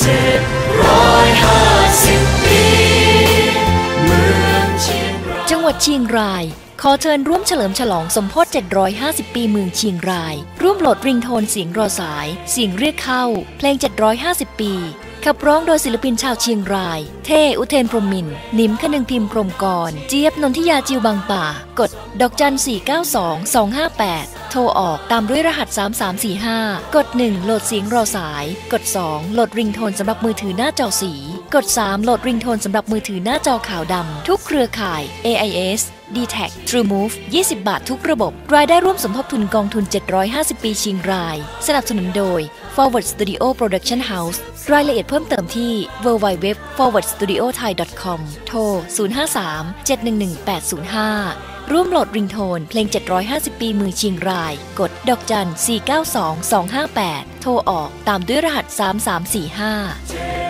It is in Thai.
เจ็ดร้อยห้าสิบปีเมืองเชียงรายจังหวัดเชียงราย ขอเชิญร่วมเฉลิมฉลองสมโพธิ750 ปีเมืองเชียงราย ร่วมโหลดริงโทนเสียงรอสาย เสียงเรียกเข้า เพลง 750 ปี ขับร้องโดยศิลปินชาวเชียงราย เท่อุเทนพรมมินนิมคนึงพิมพ์พรมกร เจี๊ยบนนทิยาจิวบางป่า กด ดอกจัน 492 258 โทรออกตามด้วยรหัส 3345 กด 1 โหลดเสียงรอสาย กด 2 โหลดริงโทนสำหรับมือถือหน้าจอสี กด 3 โหลดริงโทนสำหรับมือถือหน้าจอขาวดำ ทุกเครือข่าย AIS d t a c TrueMove 20 บาททุกระบบ รายได้ร่วมสมทบทุนกองทุน 750 ปีชียงราย สนับสนุนโดย Forward Studio Production House รายละเอียดเพิ่มเติมที่ www forward studio thai com โทร 053 711 805 ร่วมโหลดริงโทน เพลง 750 ปีมือชียงราย กดดอกจัน 492 258 โทรออกตามด้วยรหัส 3345